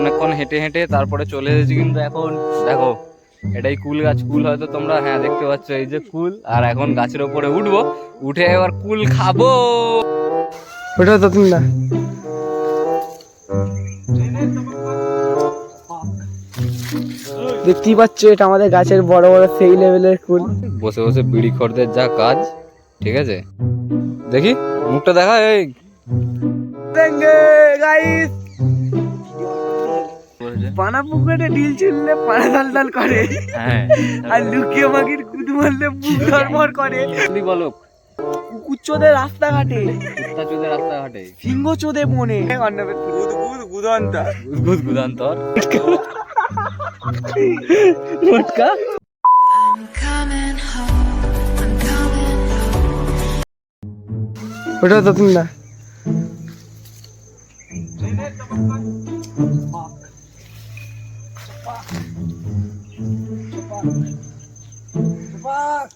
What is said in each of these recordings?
অনেকক্ষণ হেঁটে হেঁটে তারপরে চলে এসেছি কিন্তু এখন দেখো এটাই কুল গাছ। কুল হয়তো তোমরা হ্যাঁ দেখতে পাচ্ছ এই যে কুল। আর এখন গাছের ওপরে উঠবো উঠে এবার কুল খাব। ওটা তো তুমি না। দেখতেই পাচ্ছ এটা আমাদের গাছের বড় বড় সেই লেভেলের কুল। বসে বসে বিড়ি খড়দের যা কাজ ঠিক আছে? দেখি মুখটা দেখা এই। গাইস পানা পুকুরে ডিল চুললে পানা ডাল ডাল করে। হ্যাঁ। আর লুকিয়ে মাগির কুদু মারলে বুক ধরমর করে। বলো? কুকুর চোদে রাস্তাঘাটে। কুত্তা চোদে রাস্তাঘাটে সিংহ চোদে মনে গুদ গুদ গুদন্তা গুদ গুদান্তর মোটকা. ওটা তো তুমি না।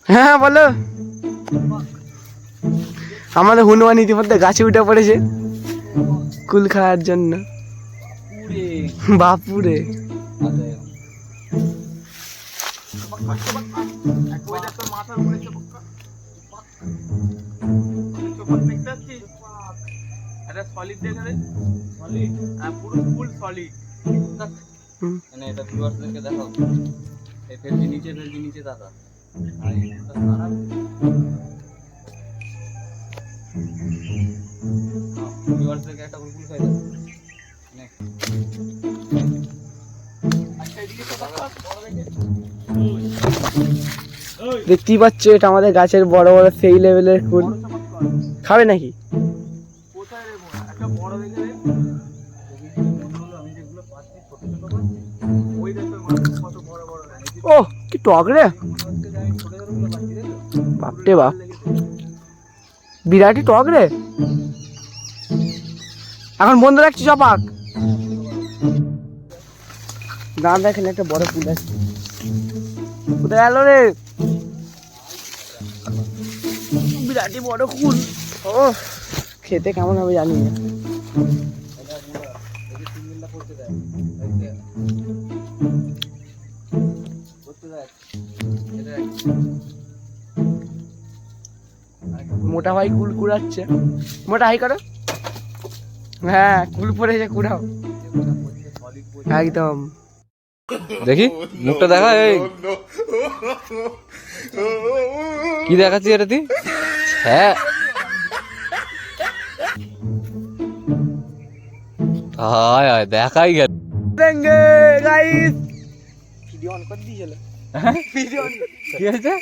হ্যাঁ বলো। আমাদের হনুমান ইতিমধ্যে গাছে উঠে পড়েছে। কুল খাওয়ার জন্য। বাপুরে। হুম। মানে এটা ভিউয়ার্সদেরকে দেখাও ফেলছি নিচে ফেলছি নিচে দাদা। একটা গুলগুল খাই দেখতেই পাচ্ছ এটা আমাদের গাছের বড় বড় সেই লেভেলের ফুল। খাবে নাকি? ও কি টক রে। বাপরে বাপ। বিরাটই টক রে। এখন বন্ধ রাখছি চপাক। দাম দেখেন একটা বড় ফুল আছে। কোথায় গেল রে? বিরাটই বড় ফুল। ও খেতে কেমন হবে জানি না। মোটা ভাই কুল কুড়াচ্ছে। মোটা হাই করো। হ্যাঁ কুল পড়েছে কুড়াও। একদম। দেখি মুখটা দেখা এই। কি দেখাচ্ছি এটা তুই? হ্যাঁ। হায় হায় দেখাই গেল। গাইস ভিডিও অন করে দিয়েছিল। কি হয়েছে?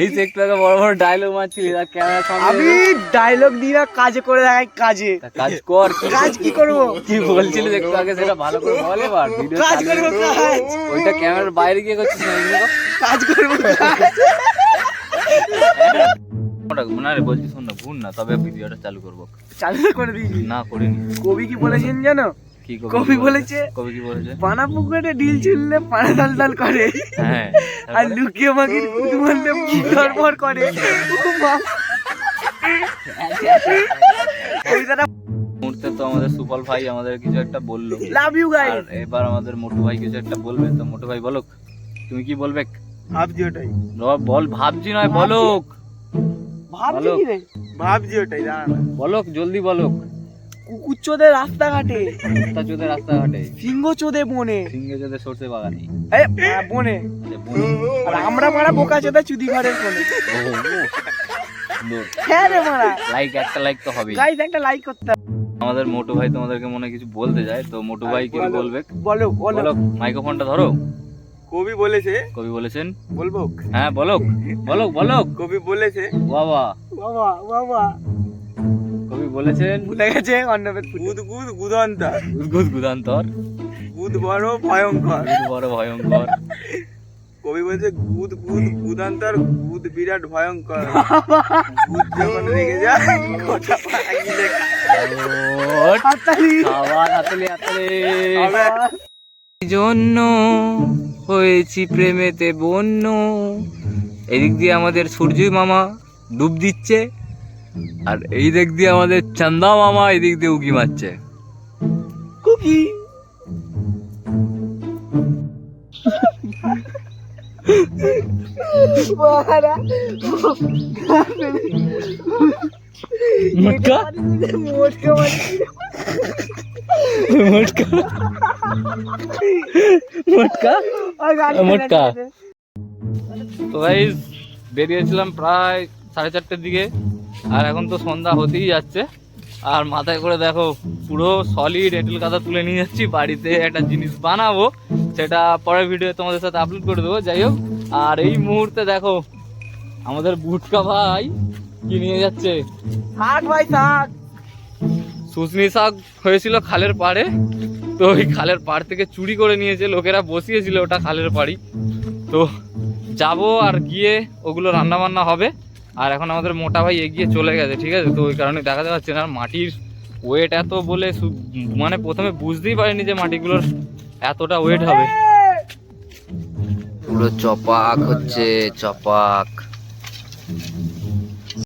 এই আগে বড় বড় ডায়লগ মারছিলি আর ক্যামেরা আমি ডায়লগ দিয়ে না কাজে করে দেখাই কাজে। কাজ কর কাজ কি করব? কি বলছিলি একটু আগে সেটা ভালো করে বল এবার ভিডিও কাজ করব কাজ। ওইটা ক্যামেরার বাইরে গিয়ে করছিস না কাজ করব কাজ। ওটা না রে বলছি শোন না ভুল না তবে ভিডিওটা চালু করব। চালু করে দিয়েছি না করিনি। কবি কি বলেছেন জানো? কি কবি বলেছে? কবি কি বলেছে? পানা পুকুরে ডিল পানা ডাল ডাল করে। হ্যাঁ আর লুকিয়ে মাগির কুদু মারলে করে। কবিতাটা মুহূর্তে তো আমাদের সুপল ভাই আমাদের কিছু একটা বলল। লাভ ইউ গাইস আর এবার আমাদের মোটু ভাই কিছু একটা বলবে। তো মোটু ভাই বলো তুমি কি বলবে? ভাবছি ওটাই। বল ভাবছি নয় বলুক। ভাবছি। কি রে? ভাবছি ওটাই দাঁড়া বলুক জলদি বলুক। কুকুর চোদে রাস্তাঘাটে। কুত্তা চোদে রাস্তাঘাটে। সিংহ চোদে বনে। সিংহে চোদে সর্ষে বাগানে। এই, আহ, বনে। আচ্ছা, আর আমরা মারা বোকা চোদা চুদি ঘরের সুন্দর হ্যাঁ রে মারা। লাইক একটা লাইক তো হবেই। গাইস একটা লাইক করতে হবে। আমাদের মোটু ভাই তোমাদেরকে মনে হয় কিছু বলতে যায় তো মোটু ভাই কি বলবে? বলো বলো। বলো মাইক্রোফোনটা ধরো। কবি বলেছে। কবি বলেছেন? বলব হ্যাঁ বলুক। বলুক বলুক। কবি বলেছে। বাবা। বাবা বাবা। বলেছেন ভুলে গেছে অন্নবেদ গুদ গুদ গুদন্তা উদ্ভুত গুদান্তর। গুদ বড় ভয়ঙ্কর। গুদ বড় ভয়ঙ্কর। কবি বলছে গুদ গুদ গুদান্তর গুদ বিরাট ভয়ঙ্কর। গুদ যখন রেগে যায় গোটা পাগিলে ওট, খাবার হাতলে হাতলে জন্য হয়েছি প্রেমেতে বন্য। এদিক দিয়ে আমাদের সূর্যই মামা ডুব দিচ্ছে। আর এই দিক দিয়ে আমাদের চান্দা মামা এই দিক দিয়ে উকি মারছে কুকি মটকা মটকা मटका মটকা মটকা তো ভাই বেরিয়েছিলাম প্রায় সাড়ে চারটের দিকে আর এখন তো সন্ধ্যা হতেই যাচ্ছে। আর মাথায় করে দেখো পুরো সলিড এঁটেল কাদা তুলে নিয়ে যাচ্ছি। বাড়িতে একটা জিনিস বানাবো সেটা পরের ভিডিও তোমাদের সাথে আপলোড করে দেবো। যাই হোক আর এই মুহূর্তে দেখো আমাদের বুটকা ভাই কি নিয়ে যাচ্ছে? শাক ভাই শাক। শুশনি শাক হয়েছিল খালের পাড়ে। তো ওই খালের পাড় থেকে চুরি করে নিয়েছে লোকেরা বসিয়েছিল ওটা খালের পাড়ি তো যাব আর গিয়ে ওগুলো রান্না বান্না হবে। আর এখন আমাদের মোটা ভাই এগিয়ে চলে গেছে, ঠিক আছে? তো ওই কারণে দেখা যাচ্ছে না মাটির ওয়েট এত বলে মানে প্রথমে বুঝতেই পারিনি যে মাটিগুলোর এতটা ওয়েট হবে। পুরো চপাক হচ্ছে, চপাক।